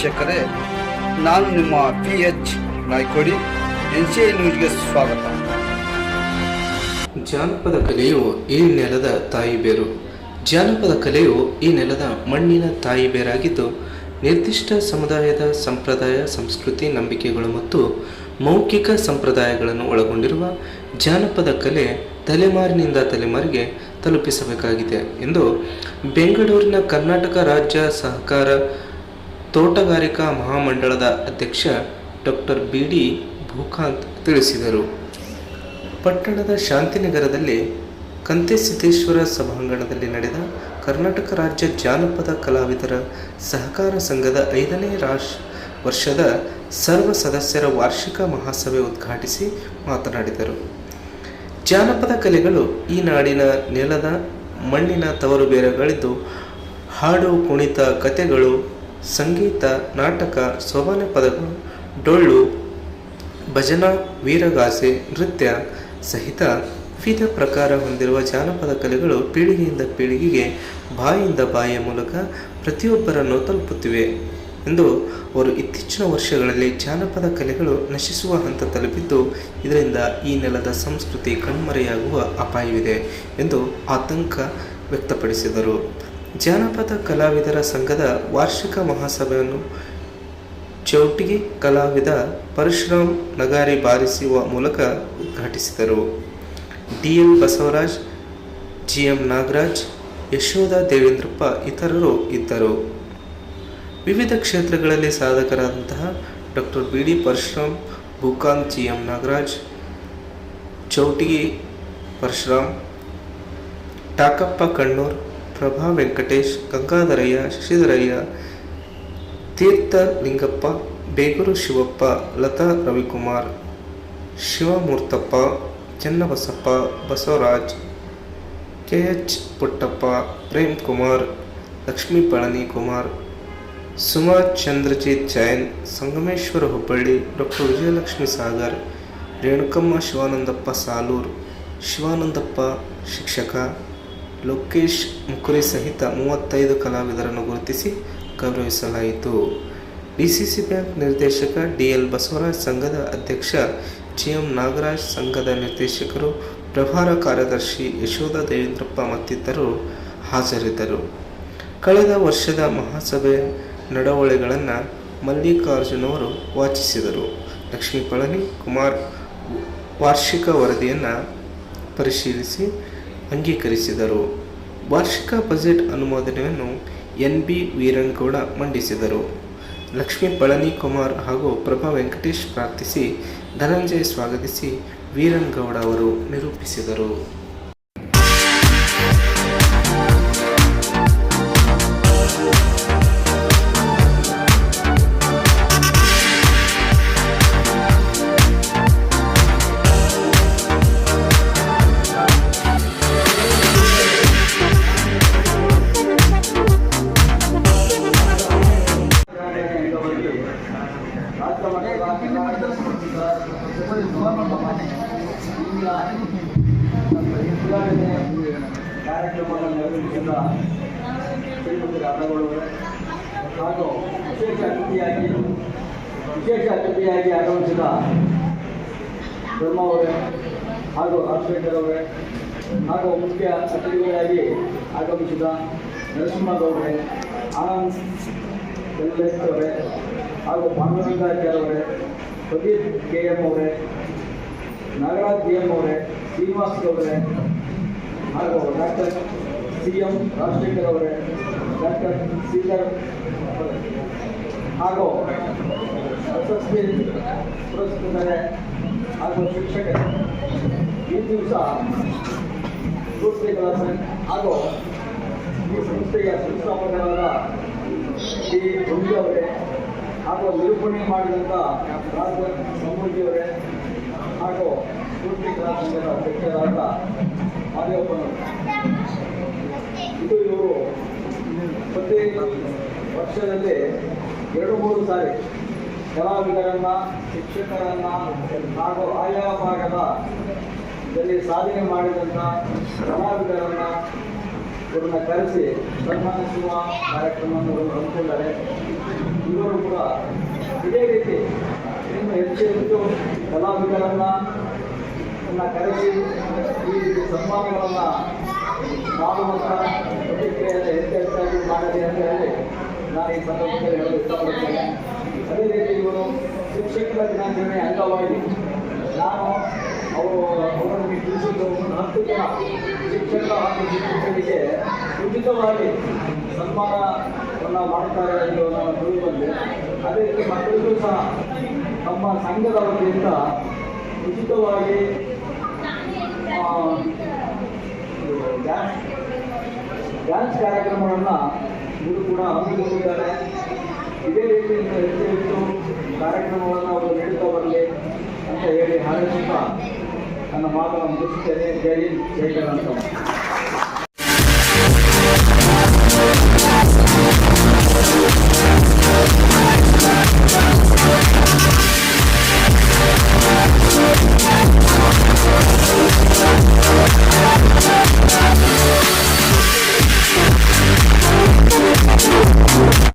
ವೀಕ್ಷಕರೇ, ನಾನು ನಿಮ್ಮ P H Naikodi, N C I ನ್ಯೂಸ್ಗೆ ಸ್ವಾಗತ. ಜಾನಪದ ಕಲೆಯು ಈ ನೆಲದ ತಾಯಿ ಬೇರು. ಜಾನಪದ ಕಲೆಯು ಈ ನೆಲದ ಮಣ್ಣಿನ ತಾಯಿ ಬೇರಾಗಿದ್ದು, ನಿರ್ದಿಷ್ಟ ಸಮುದಾಯದ ಸಂಪ್ರದಾಯ, ಸಂಸ್ಕೃತಿ, ನಂಬಿಕೆಗಳು ಮತ್ತು ಮೌಖಿಕ ಸಂಪ್ರದಾಯಗಳನ್ನು ಒಳಗೊಂಡಿರುವ ಜಾನಪದ ಕಲೆ ತಲೆಮಾರಿನಿಂದ ತಲೆಮಾರಿಗೆ ತಲುಪಿಸಬೇಕಾಗಿದೆ ಎಂದು ಬೆಂಗಳೂರಿನ ಕರ್ನಾಟಕ ರಾಜ್ಯ ಸಹಕಾರ ತೋಟಗಾರಿಕಾ ಮಹಾಮಂಡಳದ ಅಧ್ಯಕ್ಷ ಡಾಕ್ಟರ್ ಬಿ ಡಿ ಭೂಕಾಂತ್ ತಿಳಿಸಿದರು. ಪಟ್ಟಣದ ಶಾಂತಿನಗರದಲ್ಲಿ ಕಂತೆಸಿದ್ದೇಶ್ವರ ಸಭಾಂಗಣದಲ್ಲಿ ನಡೆದ ಕರ್ನಾಟಕ ರಾಜ್ಯ ಜಾನಪದ ಕಲಾವಿದರ ಸಹಕಾರ ಸಂಘದ ಐದನೇ ರಾಶ್ ವರ್ಷದ ಸರ್ವ ಸದಸ್ಯರ ವಾರ್ಷಿಕ ಮಹಾಸಭೆ ಉದ್ಘಾಟಿಸಿ ಮಾತನಾಡಿದರು. ಜಾನಪದ ಕಲೆಗಳು ಈ ನಾಡಿನ ನೆಲದ ಮಣ್ಣಿನ ತವರು ಬೇರೆಗಳಿದ್ದು ಹಾಡು ಕುಣಿತ ಕಥೆಗಳು ಸಂಗೀತ, ನಾಟಕ, ಸೋಬಾನೆ ಪದಗಳು, ಡೊಳ್ಳು, ಭಜನಾ, ವೀರಗಾಸೆ, ನೃತ್ಯ ಸಹಿತ ವಿವಿಧ ಪ್ರಕಾರ ಹೊಂದಿರುವ ಜಾನಪದ ಕಲೆಗಳು ಪೀಳಿಗೆಯಿಂದ ಪೀಳಿಗೆಗೆ ಬಾಯಿಂದ ಬಾಯಿಯ ಮೂಲಕ ಪ್ರತಿಯೊಬ್ಬರನ್ನು ತಲುಪುತ್ತಿವೆ ಎಂದು ಅವರು ಇತ್ತೀಚಿನ ವರ್ಷಗಳಲ್ಲಿ ಜಾನಪದ ಕಲೆಗಳು ನಶಿಸುವ ಹಂತ ತಲುಪಿದ್ದು, ಇದರಿಂದ ಈ ನೆಲದ ಸಂಸ್ಕೃತಿ ಕಣ್ಮರೆಯಾಗುವ ಅಪಾಯವಿದೆ ಎಂದು ಆತಂಕ ವ್ಯಕ್ತಪಡಿಸಿದರು. ಜಾನಪದ ಕಲಾವಿದರ ಸಂಘದ ವಾರ್ಷಿಕ ಮಹಾಸಭೆಯನ್ನು ಚೌಟಿಗೆ ಕಲಾವಿದ ಪರಶುರಾಮ್ ನಗಾರಿ ಬಾರಿಸುವ ಮೂಲಕ ಉದ್ಘಾಟಿಸಿದರು. D M Basavaraj G M Nagaraj, Yashoda Devendrappa ಇತರರು ಇದ್ದರು. ವಿವಿಧ ಕ್ಷೇತ್ರಗಳಲ್ಲಿ ಸಾಧಕರಾದಂತಹ doctor B D Parashuram, Bhookanth G M Nagaraj, Chautige Parashuram, Takappa Kannur Prabha Venkatesh, Gangadharaiah, Shashidharaiah Theertha Lingappa Begur Shivappa, Latha Ravikumar, Shivamurthappa, Channabasappa, Basavaraj K H Puttappa Prem Kumar Lakshmi Palani Kumar Suma Chandrajith Jain, Sangameshwara Hubballi, doctor Vijayalakshmi Sagar, Renukamma Shivanandappa Salur, Shivanandappa ಶಿಕ್ಷಕ ಲೋಕೇಶ್ ಮುಕುರಿ ಸಹಿತ ಮೂವತ್ತೈದು ಕಲಾವಿದರನ್ನು ಗುರುತಿಸಿ ಗೌರವಿಸಲಾಯಿತು. DCC bank ನಿರ್ದೇಶಕ DL Basavaraj ಸಂಘದ ಅಧ್ಯಕ್ಷ GM Nagaraj ಸಂಘದ ನಿರ್ದೇಶಕರು, ಪ್ರಭಾರ ಕಾರ್ಯದರ್ಶಿ ಯಶೋಧ ದೇವೇಂದ್ರಪ್ಪ ಮತ್ತಿತರರು ಹಾಜರಿದ್ದರು. ಕಳೆದ ವರ್ಷದ ಮಹಾಸಭೆ ನಡವಳಿಗಳನ್ನು ಮಲ್ಲಿಕಾರ್ಜುನವರು ವಾಚಿಸಿದರು. ಲಕ್ಷ್ಮೀ ಪಳನಿ ಕುಮಾರ್ ವಾರ್ಷಿಕ ವರದಿಯನ್ನು ಪರಿಶೀಲಿಸಿ ಅಂಗೀಕರಿಸಿದರು. ವಾರ್ಷಿಕ ಬಜೆಟ್ ಅನುಮೋದನೆಯನ್ನು ಎನ್ ಬಿ ವೀರನ್ಗೌಡ ಮಂಡಿಸಿದರು. ಲಕ್ಷ್ಮೀ ಪಳನಿಕುಮಾರ್ ಹಾಗೂ ಪ್ರಭಾ ವೆಂಕಟೇಶ್ ಪ್ರಾರ್ಥಿಸಿ ಧನಂಜಯ ಸ್ವಾಗತಿಸಿ ವೀರನ್ಗೌಡ ಅವರು ನಿರೂಪಿಸಿದರು. ಕಾರ್ಯಕ್ರಮವನ್ನು ನಿರ್ವಹಿಸಿದ ಶ್ರೀಮತಿ ರಾಧಗೌಡರೇ ಹಾಗೂ ವಿಶೇಷ ಅತಿಥಿಯಾಗಿ ವಿಶೇಷ ಅತಿಥಿಯಾಗಿ ಆಗಮಿಸಿದ ಬ್ರಹ್ಮ ಅವರೇ ಹಾಗೂ ರಾಜಶೇಖರ್ ಅವರೇ ಹಾಗೂ ಮುಖ್ಯ ಅತಿಥಿಗಳಾಗಿ ಆಗಮಿಸಿದ ನರಸಿಂಹಗೌಡರೇ, ಆನಂದ್ ಅವರೇ ಹಾಗೂ ಪಾಂಡುರಂಗಾಚಾರ್ಯ ಅವರೇ ಪ್ರದೀಪ್ ಕೆ ಎಂ ಅವರೇ ನಾಗರಾಜ್ ಬಿ ಎಂ ಅವರೇ ಶ್ರೀನಿವಾಸ್ ಅವರೇ ಹಾಗೂ ಡಾಕ್ಟರ್ ಸಿ ಎಂ ರಾಜಶೇಖರ್ ಅವರೇ ಡಾಕ್ಟರ್ ಅವರೇ, ಹಾಗೂ ಪ್ರಶಸ್ತಿ ಪುರಸ್ಕೃತರೆ ಹಾಗೂ ಶಿಕ್ಷಕರೇ. ಈ ದಿವಸ ಸಂಸ್ಥೆಗಳ ಹಾಗೂ ಈ ಸಂಸ್ಥೆಯ ಸಂಸ್ಥಾಪಕರಾದ ಶ್ರೀ ಗುಂಜು ಅವರೇ ಹಾಗೂ ನಿರೂಪಣೆ ಮಾಡಿದಂತ ಸಮೃದ್ಧಿಯವರೇ ಹಾಗೂ ಸ್ಫೂರ್ತಿ ಕಲಾ ಸಂಘದ ಅಧ್ಯಕ್ಷರಾದ ಮಾದೇವಪ್ಪನವರು ಇದು ಇವರು ಪ್ರತಿ ವರ್ಷದಲ್ಲಿ ಎರಡು ಮೂರು ಸಾರಿ ಕಲಾವಿದರನ್ನ, ಶಿಕ್ಷಕರನ್ನ ಹಾಗೂ ಆಯಾ ಭಾಗದಲ್ಲಿ ಸಾಧನೆ ಮಾಡಿದಂತ ಕಲಾವಿದರನ್ನ ಇವರನ್ನ ಕರೆಸಿ ಸನ್ಮಾನಿಸುವ ಕಾರ್ಯಕ್ರಮವನ್ನು ಹಮ್ಮಿಕೊಂಡಿದ್ದಾರೆ. ಇವರು ಕೂಡ ಇದೇ ರೀತಿ ಇನ್ನು ಹೆಚ್ಚು ಹೆಚ್ಚು ಕಲಾವಿದರನ್ನ ಕರೆಸಿ ಈ ರೀತಿ ಸನ್ಮಾನಗಳನ್ನು ಮಾಡುವಂಥ ಪ್ರತಿಕ್ರಿಯೆಯನ್ನು ಹೆಚ್ಚು ಹೆಚ್ಚಾಗಿ ಮಾಡಲಿ ಅಂತ ಹೇಳಿ ನಾನು ಈ ಸಂದರ್ಭದಲ್ಲಿ ಹೇಳಲು ಇಷ್ಟಪಡುತ್ತೇನೆ. ಅದೇ ರೀತಿ ಇವರು ಶಿಕ್ಷಕರ ದಿನಾಚರಣೆ ಅಂಗವಾಗಿ ನಾನು ಅವರು ಅವರನ್ನು ತಿಳಿಸಿದ್ದು ಹತ್ತು ಜನ ಶಿಕ್ಷಕ ಹಾಗೂ ಶಿಕ್ಷಕರಿಗೆ ಉಚಿತವಾಗಿ ಸನ್ಮಾನವನ್ನು ಮಾಡ್ತಾರೆ ಎಂದು ನಾನು ತಿಳಿದು ಬಂದೆ ಅದೇ ರೀತಿ ಮಕ್ಕಳಿಗೂ ಸಹ ನಮ್ಮ ಸಂಘದ ವತಿಯಿಂದ ಉಚಿತವಾಗಿ ಡ್ಯಾನ್ಸ್ ಡ್ಯಾನ್ಸ್ ಕಾರ್ಯಕ್ರಮಗಳನ್ನು ಇವರು ಕೂಡ ಹಮ್ಮಿಕೊಂಡಿದ್ದಾರೆ. ಇದೇ ರೀತಿಯಿಂದ ಹೆಚ್ಚು ಹೆಚ್ಚು ಕಾರ್ಯಕ್ರಮಗಳನ್ನು ಅವರು ನೀಡುತ್ತಾ ಬರಲಿ ಅಂತ ಹೇಳಿ ಹಾರೈಸುತ್ತಾ ನನ್ನ ಮಾತನ್ನು ಮುಗಿಸುತ್ತೇನೆ ಜೈ ಹಿಂದ್, ಜೈ ಕರ್ನಾಟಕ